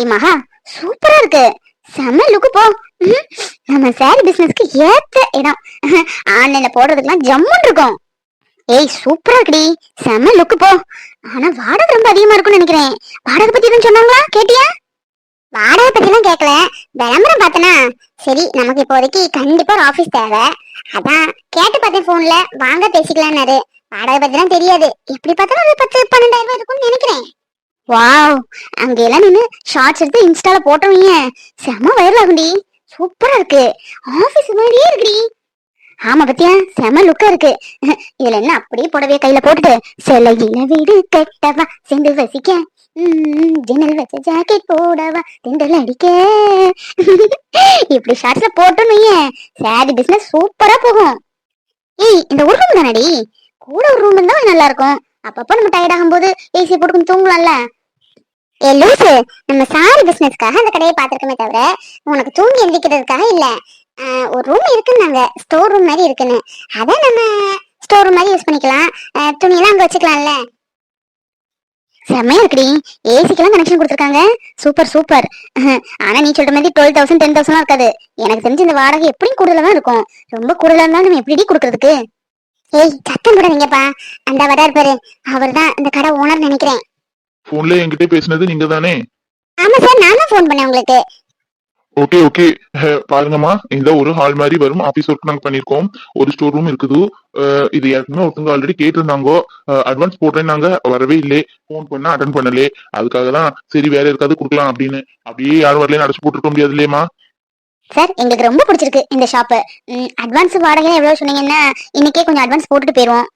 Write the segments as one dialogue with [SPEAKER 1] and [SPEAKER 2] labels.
[SPEAKER 1] ஏய் மகா சூப்பரா இருக்கு. செம்ம லுக்கு போ. நம்ம சாரி பிசினஸ்க்கு ஏத்த இடம். ஆன்லைன்ல போடுறதுக்குலாம் ஜம்முன்னு இருக்கும். ஏய் சூப்பரா இருக்குடி. செம்ம லுக்கு போ. ஆனா வாடகை ரொம்ப அதிகமா இருக்கும்னு நினைக்கிறேன். வாடகை பத்தி எதுவும் சொன்னாங்களா? கேட்டியா? வாடகை பத்தி எல்லாம் கேட்கல விளம்பரம் பார்த்தனா? சரி நமக்கு இப்போதைக்கு கண்டிப்பா ஒரு ஆபீஸ் தேவை. அதான் கேட்டு பார்த்தேன் போன்ல வாங்க பேசிக்கலாம்னாரு. வாடகை பத்திலாம் தெரியாது. எப்படி பார்த்தாலும் ஒரு பத்து பன்னெண்டாயிரம் ரூபாய் இருக்கும்னு நினைக்கிறேன். வாவ். அங்கெல்லாம் நின்று நின்னு ஷார்ட்ஸ் எடுத்து இன்ஸ்டால போட்டவங்க செம வைரல் ஆகுண்டி சூப்பரா இருக்கு. ஆபீஸ் மாதிரியே இருக்குடி. ஆமா பத்தியா செம லுக்கா இருக்கு. இதுல என்ன அப்படியே புடவைய கையில போட்டுட்டு சிலையில வீடு கட்டவா செந்து வசிக்க. ம், ஜன்னல் வச்ச ஜாக்கெட் போடவா திண்டல் அடிக்க. இப்படி ஷார்ட்ஸ்ல போட்டோன்னு சாரி பிசினஸ் சூப்பரா போகும். ஏய் இந்த ஒரு ரூம் தானடி? கூட ஒரு ரூம் இருந்தா நல்லா இருக்கும். அப்பப்போ நம்ம டயர்ட் ஆகும்போது ஏசி போட்டு கொஞ்சம் தூங்கலாம்ல. ஏ லூசு நம்ம சாரி பிசினஸ்க்காக அந்த கடையை பார்த்திருக்கமே தவிர உனக்கு தூங்கி எந்திரிக்கிறதுக்காக இல்ல. ஆஹ் ஒரு ரூம் இருக்குன்னாங்க ஸ்டோர் ரூம் மாதிரி இருக்குன்னு. அதை நம்ம ஸ்டோர் ரூம் மாதிரி யூஸ் பண்ணிக்கலாம். ஆஹ் துணியெல்லாம் அங்கே வச்சுக்கலாம்ல. செம்மையா இருக்குடி. ஏசிக்கெல்லாம் கனெக்ஷன் கொடுத்துருக்காங்க. Super super. ஆனா நீ சொல்ற மாதிரி டுவெல் தௌசண்ட் டென் தௌசண்ட் இருக்காது. எனக்கு தெரிஞ்சு இந்த வாடகை எப்படியும் கூடுதலாக தான் இருக்கும். ரொம்ப கூடுதலாக இருந்தாலும் நம்ம எப்படி கொடுக்கறதுக்கு? ஏய் சத்தம் போடாதீங்கப்பா. அந்த வராரு பாரு அவர்தான் இந்த கடை ஓனர் நினைக்கிறேன்.
[SPEAKER 2] போன்ல என்கிட்ட பேசினது நீங்க தானே
[SPEAKER 1] ஆமா சார் நான் தான் ஃபோன் பண்ணேன் உங்களுக்கு.
[SPEAKER 2] ஓகே ஓகே பாருங்கம்மா இந்த ஒரு ஹால் மாதிரி வரும். ஆபீஸ் ஒர்க் நாங்க பண்ணிருக்கோம். ஒரு ஸ்டோர் ரூம் இருக்குது. இது ஏற்கனவே ஒருத்தவங்க ஆல்ரெடி கேட்டிருந்தாங்க. அட்வான்ஸ் போட்டேன்னாங்க வரவே இல்லை. ஃபோன் பண்ணா அட்டன் பண்ணலே. அதுக்காக தான் சரி வேற இருக்காது கொடுக்கலாம் அப்படின்னு. அப்படியே யாரும் வரலன்னு அடைச்சு போட்டுருக்க முடியாது இல்லையம்மா
[SPEAKER 1] சார் எங்களுக்கு ரொம்ப பிடிச்சிருக்கு இந்த ஷாப்பு அட்வான்ஸ் வாடகை எவ்வளவு சொன்னீங்கன்னா இன்னைக்கே கொஞ்சம் அட்வான்ஸ் போட்டுட்டு போயிருவோம்.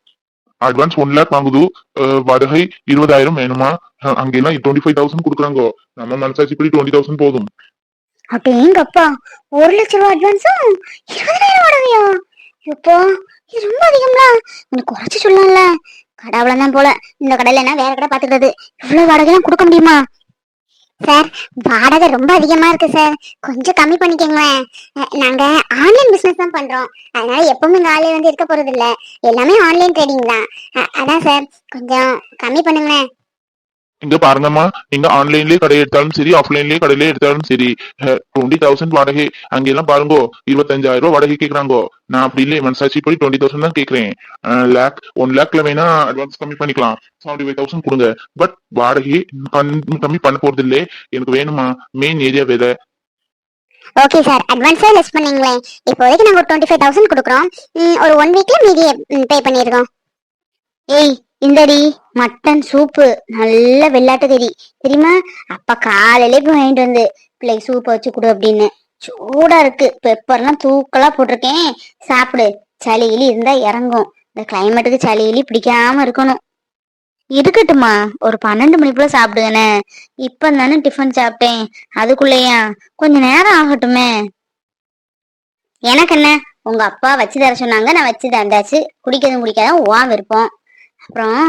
[SPEAKER 2] அட்வான்ஸ் ஒன் லேக் வாங்குது. அஹ், வாடகை இருபதாயிரம் வேணுமா? அங்கெல்லாம் டுவெண்ட்டி ஃபைவ் தௌசண்ட் கொடுக்குறாங்க? நம்ம மனசாட்சிப்படி டுவெண்ட்டி தௌசண்ட் போதும்.
[SPEAKER 1] அப்படிங்கப்பா ஒரு லட்ச ரூபா அட்வான்ஸும் இருபதாயிரம் வாடகையா இப்போ இது ரொம்ப அதிகம்ல கொஞ்சம் குறைச்சு சொல்லலாம்ல கடை தான் போல. இந்த கடையில என்ன வேற கடை பாத்துக்கிறது இவ்வளவு வாடகைலாம் கொடுக்க முடியுமா? சார் வாடகை ரொம்ப அதிகமா இருக்கு சார். கொஞ்சம் கம்மி பண்ணிக்கோங்களேன். நாங்க ஆன்லைன் பிசினஸ் தான் பண்றோம். அதனால எப்பவுமே இங்க ஆளே வந்து இருக்க போறது இல்ல எல்லாமே ஆன்லைன் ட்ரேடிங் தான். அதான் சார். கொஞ்சம் கம்மி பண்ணுங்களேன்.
[SPEAKER 2] இங்க பாருங்கம்மா. நீங்க ஆன்லைன்லயே கடை எடுத்தாலும் சரி ஆஃப்லைன்லயே கடையில எடுத்தாலும் சரி. டுவெண்ட்டி தௌசண்ட் வாடகை. அங்கெல்லாம் பாருங்க இருபத்தஞ்சாயிரம் ரூபாய் வாடகை கேக்குறாங்கோ. நான் அப்படி இல்லையே மனசாட்சி போய் டுவெண்ட்டி தௌசண்ட் தான் கேக்குறேன். லேக் ஒன் லேக்ல வேணா அட்வான்ஸ் கம்மி பண்ணிக்கலாம். செவன்டி ஃபைவ் தௌசண்ட் கொடுங்க. பட் வாடகை கம்மி- பண்ண போறது இல்லையே எனக்கு வேணுமா மெயின் ஏரியா வேற
[SPEAKER 1] ஓகே சார் அட்வான்ஸே லெஸ் பண்ணீங்களே இப்போதைக்கு நாங்க ஒரு டுவெண்ட்டி ஃபைவ் தௌசண்ட் கொடுக்குறோம் ஒரு ஒன் வீக்ல மீதியை பே பண்ணிருக்கோம் ஏய் இந்தடி மட்டன் சூப்பு. நல்ல வெள்ளாட்டு கறி. தெரியுமா? அப்பா காலையிலே போய் வாங்கிட்டு வந்து பிள்ளைக்கு சூப்பை வச்சு கொடு அப்படின்னு. சூடா இருக்கு. பெப்பர்லாம் தூக்கலா போட்டிருக்கேன். சாப்பிடு. சளி கிளி இருந்தா இறங்கும். இந்த கிளைமேட்டுக்கு சளி கிளி பிடிக்காம இருக்கணும். இருக்கட்டுமா ஒரு பன்னெண்டு மணிக்குள்ள சாப்பிடுங்கண்ணே. இப்ப தானே டிஃபன் சாப்பிட்டேன். அதுக்குள்ளேயா? கொஞ்ச நேரம் ஆகட்டுமே. எனக்கு என்ன உங்க அப்பா வச்சு தர சொன்னாங்க. நான் வச்சு தந்தாச்சு. குடிக்கிறதும் குடிக்காத ஓ விருப்பம். அப்புறம்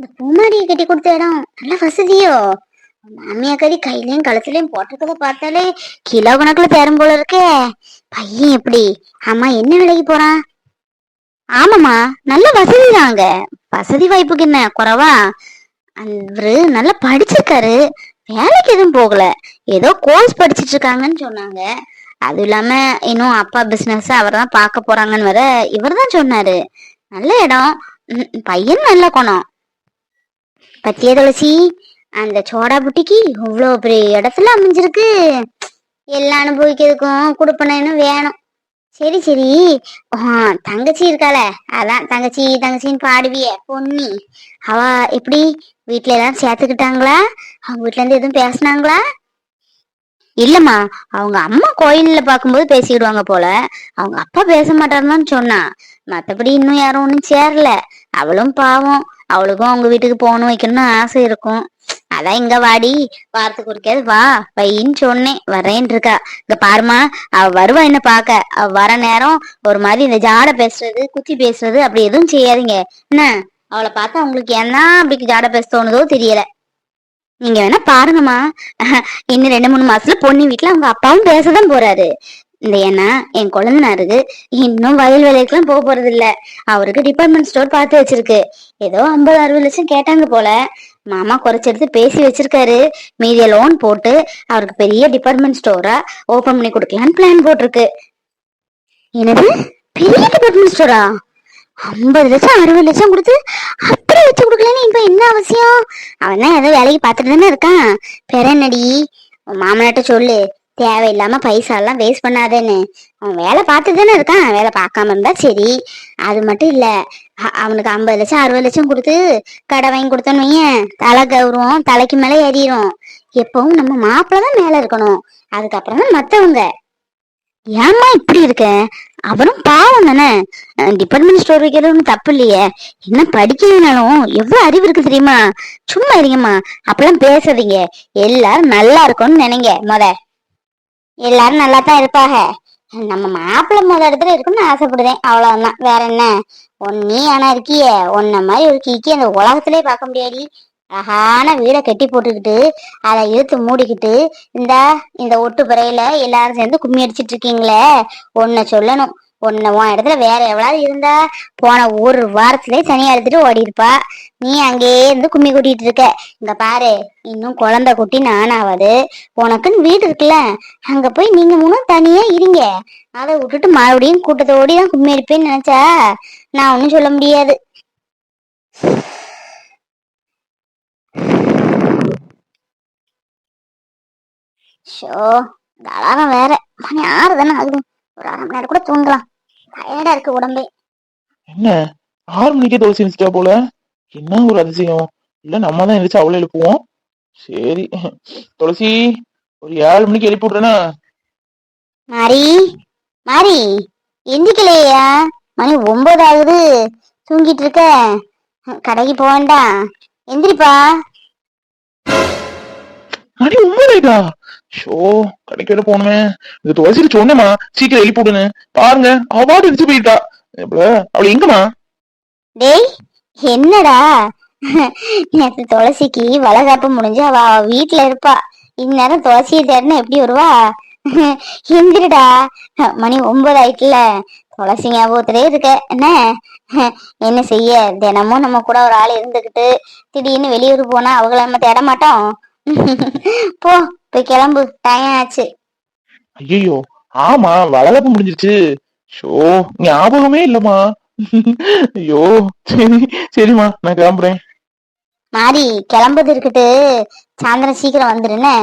[SPEAKER 1] இந்த பூமாரியை கட்டி கொடுத்த இடம் நல்ல வசதியோ. மாமியா கறி கையிலயும் கழுத்துலயும் போட்டிருக்கத பார்த்தாலே கிலோ கணக்குல தேரும் போல இருக்கே. பையன் எப்படி? ஆமா என்ன விலைக்கு போறான்? ஆமாமா நல்ல வசதி தாங்க வசதி வாய்ப்புக்கு என்ன குறவா? அவரு நல்லா படிச்சிருக்காரு. வேலைக்கு எதுவும் போகல. ஏதோ கோர்ஸ் படிச்சிட்டு இருக்காங்கன்னு சொன்னாங்க. அதுவும் இல்லாம இன்னும் அப்பா பிசினஸ் அவர் தான் பார்க்க போறாங்கன்னு வர இவர் தான் சொன்னாரு. நல்ல இடம். பையன் நல்ல குணம். பத்திய துளசி அந்த சோடா புட்டிக்கு இவ்வளோ பெரிய இடத்துல அமைஞ்சிருக்கு. எல்லாம் அனுபவிக்கிறதுக்கும் கொடுப்பனு வேணும். சரி சரி. ஆ, தங்கச்சி இருக்காள. அதான் தங்கச்சி தங்கச்சின்னு பாடுவிய பொன்னி. அவ எப்படி வீட்டுல எல்லாம் சேர்த்துக்கிட்டாங்களா? அவங்க வீட்டுல இருந்து எதுவும் பேசினாங்களா? இல்லம்மா அவங்க அம்மா கோயில்ல பார்க்கும்போது பேசிடுவாங்க போல. அவங்க அப்பா பேச மாட்டாருன்னு சொன்னா மத்தபடி இன்னும் யாரும் ஒன்றும் சேரல. அவளும் பாவம். அவளுக்கும் அவங்க வீட்டுக்கு போகணும் வைக்கணும்னு ஆசை இருக்கும். அதான் இங்க வாடி. வாரத்துக்கு ஒருக்காவது வா. வைன்னு சொன்னேன். வரேன் இருக்கா இங்க பாருமா அவ வருவா என்ன பாக்க அவ வர நேரம் ஒரு மாதிரி இந்த ஜாடை பேசுறது குத்தி பேசுறது அப்படி எதுவும் செய்யாதீங்க. என்ன? அவளை பார்த்தா உங்களுக்கு என்ன அப்படி ஜாடை பேச தோணுதோ தெரியல. நீங்க வேணா பாருங்கம்மா. இன்னும் ரெண்டு மூணு மாசத்துல பொண்ணு வீட்டுல அவங்க அப்பாவும் பேசதான் போறாரு. இந்த ஏன்னா என் குழந்தைனாருக்கு இன்னும் வயல் வேலைக்குலாம் போக போறது இல்ல அவருக்கு டிபார்ட்மெண்ட் ஸ்டோர் பார்த்து வச்சிருக்கு. ஏதோ ஐம்பது அறுபது லட்சம் கேட்டாங்க போல. மாமா குறைச்செடுத்து பேசி வச்சிருக்காரு. மீதிய லோன் போட்டு அவருக்கு பெரிய டிபார்ட்மெண்ட் ஸ்டோரா ஓபன் பண்ணி கொடுக்கலான்னு பிளான் போட்டிருக்கு. என்னது? பெரிய டிபார்ட்மெண்ட் ஸ்டோரா ஐம்பது லட்சம் அறுபது லட்சம் கொடுத்து அப்படி வச்சு கொடுக்கலன்னு இப்ப என்ன அவசியம்? அவன் தான் ஏதோ வேலைக்கு பார்த்துட்டு தானே இருக்கான். பெறநடி உன் மாமனாட்ட சொல்லு. தேவையில்லாம பைசாலாம் வேஸ்ட் பண்ணாதேன்னு. அவன் வேலை பார்த்து தானே இருக்கான் வேலை பார்க்காம இருந்தா சரி. அது மட்டும் இல்ல அவனுக்கு ஐம்பது லட்சம் அறுபது லட்சம் கொடுத்து கடை வாங்கி கொடுத்தோன்னு தலை கௌரவம் தலைக்கு மேல ஏறிடும் எப்பவும் நம்ம மாப்பிள்ள தான் மேல இருக்கணும். அதுக்கப்புறம் தான் மத்தவங்க. ஏம்மா இப்படி இருக்க? அவனும் பாவம் தானே? டிபார்ட்மெண்ட் ஸ்டோர் வைக்கிறது தப்பு இல்லையே. என்ன படிக்கலனாலும் எவ்வளவு அறிவு இருக்கு தெரியுமா? சும்மா இருங்கம்மா. அப்பெல்லாம் பேசாதீங்க. எல்லாரும் நல்லா இருக்கும்னு நினைங்க. முத எல்லாரும் நல்லா தான் இருப்பாங்க. நம்ம மாப்பிள்ளை முதல் இடத்துல இருக்கும்னு ஆசைப்படுதேன். அவ்வளவுதான். வேற என்ன? உன் நீ ஆனா இருக்கிய. உன்ன மாதிரி ஒரு கீக்கி அந்த உலகத்திலே பார்க்க முடியாடி. அழகான வீடை கட்டி போட்டுக்கிட்டு அதை இழுத்து மூடிக்கிட்டு இந்த இந்த ஒட்டு பிறையில எல்லாரும் சேர்ந்து கும்மி அடிச்சிட்டு இருக்கீங்களே. ஒன்ன சொல்லணும். உன்னை உன் இடத்துல வேற எவ்வளவு இருந்தா போன ஒரு வாரத்துலயே சனி அழுத்துட்டு ஓடி இருப்பா நீ அங்கேயே இருந்து கும்மி கூட்டிட்டு இருக்க. இங்க பாரு இன்னும் குழந்தை குட்டி நானாவது உனக்குன்னு வீடு இருக்குல்ல அங்க போய் நீங்க மூணும் தனியா இருங்க. அதை விட்டுட்டு மறுபடியும் கூட்டத்தோடி தான் கும்மி அடிப்பேன்னு நினைச்சா நான் ஒன்னும் சொல்ல முடியாது. ஷோ இந்த அலாரம் வேற. மணி ஆறு தானே ஆகுது ஒரு அரை மணி நேரம் கூட தூங்கலாம். டயர்டா இருக்கு உடம்பே.
[SPEAKER 2] என்ன? ஆறு மணிக்கே துளசி எழுந்துட்டா போல. என்ன ஒரு அதிசயம்? இல்ல நம்ம தான் எழுந்துச்சு அவளை எழுப்புவோம். சரி. துளசி ஒரு ஏழு மணிக்கு எழுப்பி விட்றேனா?
[SPEAKER 1] மாரி மாரி எந்திக்கலையா? மணி ஒன்பது ஆகுது. தூங்கிட்டு இருக்க. கடைக்கு போக வேண்டாம். எந்திரிப்பா.
[SPEAKER 2] மணி ஒன்பதாயிட்டா ஷோ கடைக்கு வேற போகணுமே. இந்த துளசிட்டு சொன்னமா சீக்கிரம் எழுப்பி விடுன்னு. பாருங்க அவாடு இருந்துச்சு போயிட்டா. எப்ப? எங்கம்மா?
[SPEAKER 1] டேய் என்னடா? நேற்று துளசிக்கு வளகாப்பு முடிஞ்சு அவ வீட்டுல இருப்பா. இந்நேரம் துளசியை தேடினா எப்படி வருவா? எந்திரடா. மணி ஒன்பது ஆயிட்டுல. துளசி ஞாபகத்திலே இருக்க. என்ன? என்ன செய்ய? தினமும் நம்ம கூட ஒரு ஆள் இருந்துகிட்டு திடீர்னு வெளியூர் போனா அவங்கள நம்ம தேட மாட்டோம். போ போய் கிளம்பு. டைம் ஆச்சு
[SPEAKER 2] ஐயோ ஆமா வளகாப்பு முடிஞ்சிருச்சு. ஷோ ஞாபகமே இல்லம்மா. ஐயோ சரி சரிம்மா நான் கிளம்புறேன்.
[SPEAKER 1] மாறி கிளம்புறது இருக்கட்டு. சாயந்தரம் சீக்கிரம் வந்துருன்னு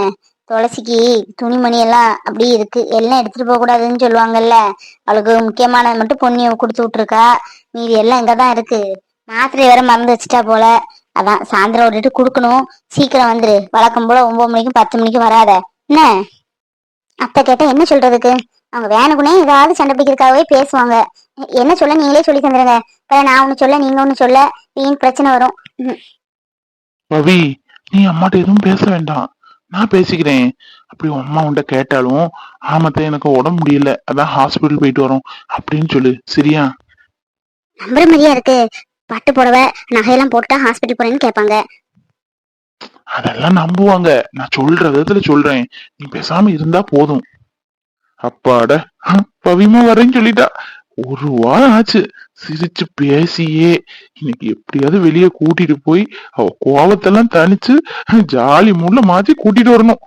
[SPEAKER 1] துளசிக்கு துணிமணி எல்லாம் அப்படி இருக்கு. எல்லாம் எடுத்துட்டு போக கூடாதுன்னு சொல்லுவாங்கல்ல. அவளுக்கு முக்கியமானது மட்டும் பொன்னியை கொடுத்து விட்டுருக்கா. மீதி எல்லாம் இங்கதான் இருக்கு. மாத்திரை வேற மறந்து வச்சுட்டா போல. அதான் சாயந்தரம் விட்டுட்டு கொடுக்கணும். சீக்கிரம் வந்துரு. வழக்கம் போல ஒன்பது மணிக்கும் பத்து மணிக்கும் வராத. என்ன? அத்தை கேட்டா என்ன சொல்றதுக்கு? அவங்க வேணுக்குனே ஏதாவது சண்டை பிடிக்கிறதுக்காகவே பேசுவாங்க. என்ன சொல்ல? நீங்களே சொல்லி தந்துருங்க. நான் ஒண்ணு சொல்ல நீங்க ஒண்ணு சொல்ல வீண் பிரச்சனை வரும்?
[SPEAKER 2] ரவி நீ அம்மாட்ட எதுவும் பேச வேண்டாம். நான் பேசிக்கிறேன். அப்படி அம்மா உன்ட்ட கேட்டாலும் ஆமத்த எனக்கு உடம்பு முடியல. அதான் ஹாஸ்பிட்டல் போயிட்டு வரோம். அப்படின்னு சொல்லு. சரியா?
[SPEAKER 1] நம்புற மாதிரியா இருக்கு. பட்டு புடவை நகையெல்லாம் போட்டா ஹாஸ்பிட்டல் போறேன்னு கேட்பாங்க.
[SPEAKER 2] அதெல்லாம் நம்புவாங்க. நான் சொல்ற விதத்துல சொல்றேன். நீ பேசாம இருந்தா போதும். அப்பாட பவிமா வரேன்னு சொல்லிட்டா. ஒரு வாரம் ஆச்சு. சிரிச்சு பேசியே. இன்னைக்கு எப்படியாவது வெளியே கூட்டிட்டு போய் அவ கோவத்தெல்லாம் தனிச்சு ஜாலி மூல மாத்தி கூட்டிட்டு வரணும்.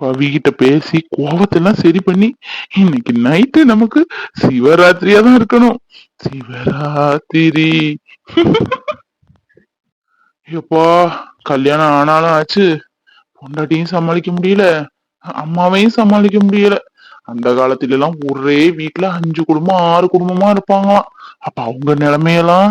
[SPEAKER 2] பவிகிட்ட பேசி கோபத்தெல்லாம் சரி பண்ணி இன்னைக்கு நைட்டு நமக்கு சிவராத்திரியா தான் இருக்கணும். சிவராத்திரி. எப்பா கல்யாணம் ஆனாலும் ஆச்சு. பொண்டாட்டியும் சமாளிக்க முடியல. அம்மாவையும் சமாளிக்க முடியல. அந்த காலத்துல எல்லாம் ஒரே வீட்டுல அஞ்சு குடும்பம் ஆறு குடும்பமா இருப்பாங்களாம். அப்ப அவங்க நிலைமையெல்லாம்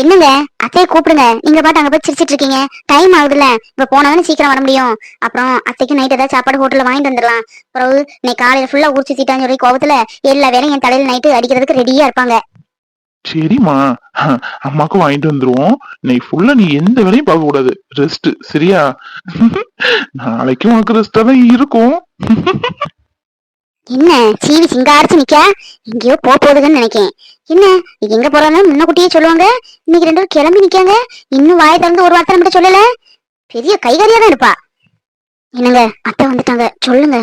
[SPEAKER 1] என்னங்க? அத்தையை கூப்பிடுங்க. நீங்க பாட்டு அங்க போய் சிரிச்சிட்டு இருக்கீங்க. டைம் ஆகுதுல்ல. இப்ப போனாதானே சீக்கிரம் வர முடியும். அப்புறம் அத்தைக்கு நைட் ஏதாவது சாப்பாடு ஹோட்டல்ல வாங்கிட்டு வந்துடலாம். பிறகு இன்னைக்கு காலையில ஃபுல்லா ஊர் சுத்திட்டான்னு சொல்லி கோவத்துல எல்லா வேலையும் என் தலையில நைட்டு அடிக்கிறதுக்கு ரெடியா இருப்பாங்க.
[SPEAKER 2] சரிம்மா. அம்மாக்கும் வாங்கிட்டு வந்துருவோம். இன்னைக்கு ஃபுல்லா நீ எந்த வேலையும் பார்க்க கூடாது. ரெஸ்ட் சரியா? நாளைக்கும் உனக்கு ரெஸ்டா தான் இருக்கும்.
[SPEAKER 1] என்ன சீவி சிங்காரிச்சு நிக்கா? எங்கேயோ போக போகுதுன்னு நினைக்கேன். என்ன இது எங்க போறாங்க? முன்னக்கூட்டியே சொல்லுவாங்க. இன்னைக்கு ரெண்டு பேரும் கிளம்பி நிக்காங்க. இன்னும் வாயை திறந்து ஒரு வார்த்தை மட்டும் சொல்லல. பெரிய கைகாரியா தான் இருப்பா. என்னங்க அத்தை வந்துட்டாங்க. சொல்லுங்க.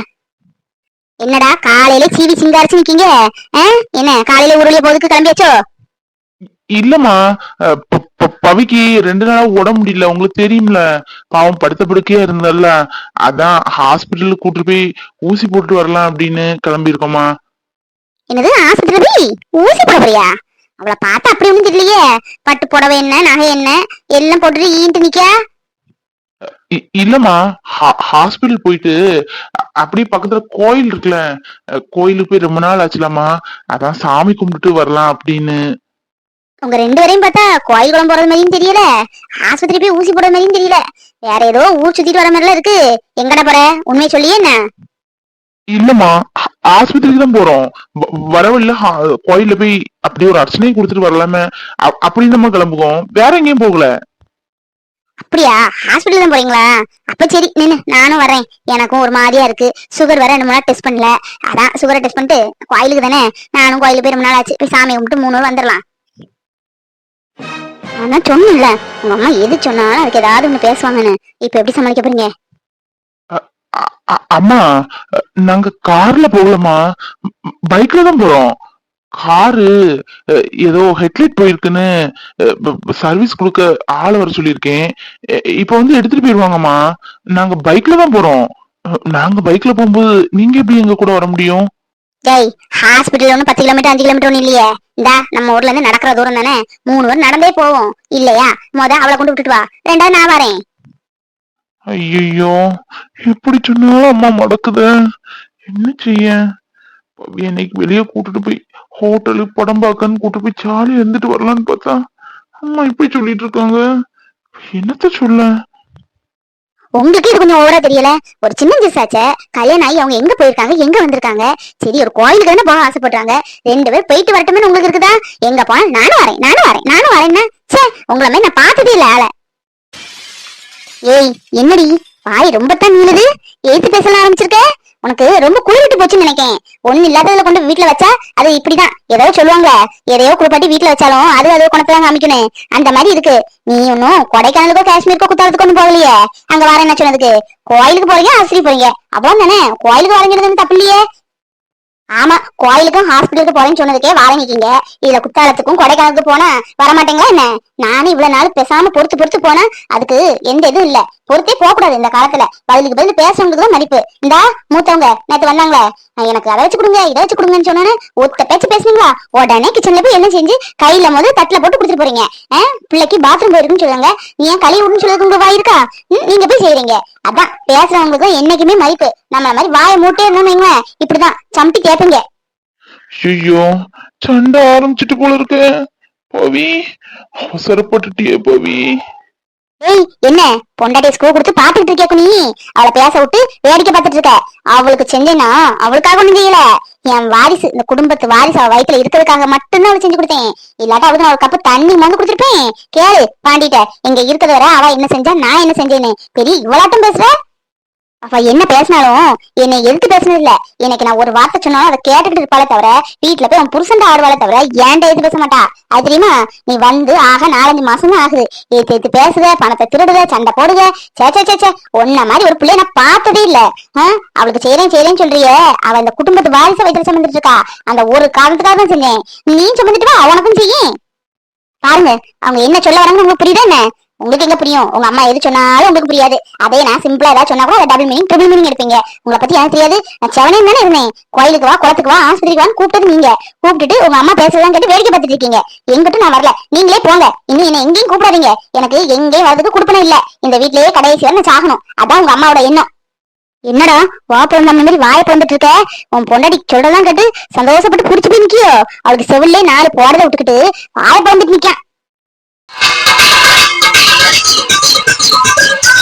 [SPEAKER 1] என்னடா காலையில சீவி சிங்காரிச்சு நிக்கீங்க? ஆ? என்ன காலையில உருளிய போதுக்கு கிளம்பியாச்சோ?
[SPEAKER 2] இல்லம்மா பவிக்கு ரெண்டு நாளா உடம்பு முடியல. உங்களுக்கு தெரியும்ல. பாவம் படுத்த படுக்கையா இருந்தல்ல அதான் ஹாஸ்பிட்டலுக்கு கூட்டிட்டு போய் ஊசி போட்டு வரலாம் அப்படின்னு கிளம்பி இருக்கோமா
[SPEAKER 1] என்னது ஆஸ்பத்திரி ஊசி போட போறியா? அவளை பார்த்தா அப்படி ஒண்ணும் தெரியலையே பட்டு புடவை என்ன நகை என்ன எல்லாம் போட்டுட்டு ஈன்ட்டு நிக்கா?
[SPEAKER 2] இல்லம்மா. ஹாஸ்பிட்டல் போயிட்டு அப்படியே பக்கத்துல கோயில் இருக்குல்ல. கோயிலுக்கு போய் ரொம்ப நாள் ஆச்சுலாமா அதான் சாமி கும்பிட்டுட்டு வரலாம் அப்படின்னு
[SPEAKER 1] உங்க ரெண்டு பேரையும் பார்த்தா கோயில் குளம் போறது மாதிரியும் தெரியல ஆஸ்பத்திரி போய் ஊசி போடுற மாதிரியும் தெரியல. வேற ஏதோ ஊர் சுத்திட்டு வர மாதிரிலாம் இருக்கு. எங்கடா போற? உண்மையை சொல்லியே என்ன?
[SPEAKER 2] இல்லம்மா ஆஸ்பத்திரிக்கு தான் போறோம். வ- வரவழில ஹா- கோயில்ல போய் அப்படியே ஒரு அர்ச்சனை கொடுத்துட்டு வரலாமே. அப்படின்னு நம்ம கிளம்புவோம். வேற எங்கேயும் போகல.
[SPEAKER 1] அப்படியா? ஹாஸ்பிட்டல் தான் போறீங்களா? அப்ப சரி நின்னு நானும் வரேன் எனக்கும் ஒரு மாதிரியா இருக்கு. சுகர் வேற ரெண்டு மூணு நாள் டெஸ்ட் பண்ணல. அதான் சுகரை டெஸ்ட் பண்ணிட்டு கோயிலுக்கு தானே? நானும் கோயிலுக்கு போய் ரொம்ப நாள் ஆச்சு. போய் சாமி கும்பிட்டு மூணு நாள் வந்துடலாம். அதான் சொன்னேன்ல. உங்க அம்மா எது சொன்னாலும் அதுக்கு ஏதாவது ஒண்ணு பேசுவாங்கன்னு. இப்ப எப்படி சமாளிக்க போறீங்க?
[SPEAKER 2] அம்மா நாங்க கார்ல போகலமா பைக்ல தான் போறோம். காரு ஏதோ ஹெட்லைட் போயிருக்குன்னு சர்வீஸ் கொடுக்க ஆள் வர சொல்லியிருக்கேன். இப்ப வந்து எடுத்துட்டு போயிருவாங்கம்மா. நாங்க பைக்ல தான் போறோம். நாங்க பைக்ல போகும்போது நீங்க எப்படி எங்க கூட வர முடியும்?
[SPEAKER 1] டேய் ஹாஸ்பிட்டல் ஒண்ணு பத்து கிலோமீட்டர் அஞ்சு கிலோமீட்டர் ஒண்ணு இல்லையே. இந்தா நம்ம ஊர்ல இருந்து நடக்கிற தூரம் தானே? மூணு பேர் நடந்தே போவோம். இல்லையா? மொத அவளை கொண்டு விட்டுட்டு வா. ரெண்டாவது நான் வரேன்.
[SPEAKER 2] ஐயோ எப்படி சொன்னாலும் அம்மா மடக்குத. என்ன செய்ய? பவி என்னைக்கு வெளியே கூட்டிட்டு போய் ஹோட்டலுக்கு படம் பார்க்கன்னு கூட்டிட்டு போய் ஜாலியா இருந்துட்டு வரலான்னு பார்த்தா அம்மா இப்படி சொல்லிட்டு இருக்காங்க. என்னத்த சொல்ல?
[SPEAKER 1] உங்களுக்கு இது கொஞ்சம் ஓவரா தெரியல. ஒரு சின்ன ஜிசாச்ச கல்யாணம் ஆகி அவங்க எங்க போயிருக்காங்க? எங்க வந்திருக்காங்க? சரி ஒரு கோயிலுக்கு தானே போக ஆசைப்படுறாங்க. ரெண்டு பேர் போயிட்டு வரட்டுமே உங்களுக்கு இருக்குதா? எங்க போனா நானும் வரேன் நானும் வரேன் நானும் வரேன்னா சே உங்களை மாதிரி நான் பார்த்ததே இல்ல ஆள. ஏய் என்னடி? வாய் ரொம்ப தான் நீளுது. ஏத்து பேசலாம் ஆரம்பிச்சிருக்க? உனக்கு ரொம்ப குளிர்விட்டு போச்சுன்னு நினைக்கேன். ஒண்ணு இல்லாததுல கொண்டு வீட்டுல வச்சா அது இப்படிதான். ஏதோ சொல்லுவாங்க. எதையோ குளிப்பாட்டி வீட்டுல வச்சாலும் அது அதோ குணத்தான் காமிக்கணும் அந்த மாதிரி இருக்கு. நீ ஒன்னும் கொடைக்கானலுக்கோ காஷ்மீருக்கோ குத்தாலத்துக்கு ஒன்றும் போகலையே. அங்க வர என்ன சொன்னதுக்கு. கோயிலுக்கு போறீங்க ஆசிரியர் போறீங்க. அப்புறம் தானே? கோயிலுக்கு வரங்கிறது தப்பு இல்லையே. ஆமா கோயிலுக்கும் ஹாஸ்பிட்டலுக்கு போறேன்னு சொன்னதுக்கே வாரங்கிக்கீங்க இதுல குத்தாலத்துக்கும் கொடைக்கானலுக்கு போனா வரமாட்டேங்களா என்ன? நானும் இவ்வளவு நாள் பேசாம பொறுத்து பொறுத்து போனா அதுக்கு எந்த இதுவும் இல்லை. பொறுத்தே போக கூடாது இந்த காலத்துல. பதிலுக்கு பதில் பேசுறவங்களுக்கு தான் மதிப்பு. இந்தா மூத்தவங்க நேற்று வந்தாங்களே. எனக்கு அதை வச்சு கொடுங்க இதை வச்சு கொடுங்கன்னு சொன்னோன்னே ஒத்த பேச்சு பேசுனீங்களா? உடனே கிச்சன்ல போய் என்ன செஞ்சு கையில போது தட்டுல போட்டு கொடுத்துட்டு போறீங்க. பிள்ளைக்கு பாத்ரூம் போயிருக்குன்னு சொல்லுவாங்க நீ ஏன் கழுவி விடுன்னு சொல்லுறது உங்க வாய் இருக்கா? நீங்க போய் செய்யறீங்க அதான் பேசுறவங்களுக்கு தான் என்னைக்குமே மதிப்பு. நம்ம மாதிரி வாயை மூட்டே இருந்தோம் இப்படிதான் சம்பி கேட்பீங்க
[SPEAKER 2] ஐயோ சண்டை ஆரம்பிச்சிட்டு போல இருக்கு. பவி அவசரப்பட்டுட்டியே பவி.
[SPEAKER 1] ஏய் என்ன? பொண்டாட்டி ஸ்கூல் கொடுத்து பாத்துட்டு இருக்க நீ அவளை பேச விட்டு வேடிக்கை பார்த்துட்டு இருக்க. அவளுக்கு செஞ்சேன்னா அவளுக்காக ஒண்ணும் செய்யல. என் வாரிசு இந்த குடும்பத்து வாரிசு அவ வயிற்றுல இருக்கிறதுக்காக மட்டும்தான் அவளுக்கு செஞ்சு கொடுத்தேன். இல்லாட்டா அவளுக்கு நான் ஒரு கப்பு தண்ணி மந்து கொடுத்துருப்பேன். கேளு பாண்டிட்ட. இங்க இருக்கிறத வர அவ என்ன செஞ்சா நான் என்ன செஞ்சேன்னு. பெரிய இவ்வளாட்டம் பேசுற? அவ என்ன பேசினாலும் என்னை எதிர்த்து பேசினது இல்ல. எனக்கு நான் ஒரு வார்த்தை சொன்னாலும் அதை கேட்டுக்கிட்டு இருப்பாளே தவிர வீட்டுல போய் அவன் புருஷன் ஆடுவாளே தவிர ஏன்டா எது பேச மாட்டா. அது தெரியுமா? நீ வந்து ஆக நாலஞ்சு மாசம் தான் ஆகுது. ஏத்து ஏத்து பேசுத பணத்தை திருடுத சண்டை போடுத சே சே சே, சே உன்ன மாதிரி ஒரு பிள்ளைய நான் பார்த்ததே இல்ல. அவளுக்கு செய்யறேன் செய்யறேன்னு சொல்றியே. அவ அந்த குடும்பத்து வாரிசை வயிற்றுல சமந்துட்டு இருக்கா. அந்த ஒரு காரணத்துக்காக தான் செஞ்சேன். நீ சுமந்துட்டு வா உனக்கும் செய்யும் பாருங்க அவங்க என்ன சொல்ல வராங்கன்னு உங்களுக்கு புரியுதா என்ன? உங்களுக்கு எங்க புரியும்? உங்க அம்மா எது சொன்னாலும் உங்களுக்கு புரியாது. அதே நான் சிம்பிளா ஏதாவது சொன்னா கூட டபுள் மீனிங் ட்ரிபிள் மீனிங் எடுப்பீங்க. உங்களை பத்தி எனக்கு தெரியாது. நான் செவனே தானே இருந்தேன். கோயிலுக்கு வா குளத்துக்கு வா ஆஸ்பத்திரிக்கு வான்னு கூப்பிட்டது நீங்க. கூப்பிட்டுட்டு உங்க அம்மா பேசுறதெல்லாம் கேட்டு வேடிக்கை பார்த்துட்டு இருக்கீங்க. எங்கிட்ட நான் வரல. நீங்களே போங்க. இன்னும் என்ன எங்கேயும் கூப்பிடாதீங்க. எனக்கு எங்கேயும் வரதுக்கு கொடுப்பணும் இல்ல. இந்த வீட்லயே கடைசி நான் சாகணும். அதான் உங்க அம்மாவோட எண்ணம். என்னடா வா பிறந்த மாதிரி வாய பிறந்துட்டு இருக்க? உன் பொண்டாடி சொல்றதெல்லாம் கேட்டு சந்தோஷப்பட்டு புடிச்சு போய் நிக்கியோ? அவளுக்கு செவிலே நாலு போடல விட்டுக்கிட்டு வாய பிறந்துட்டு நிக்கான் Thank you.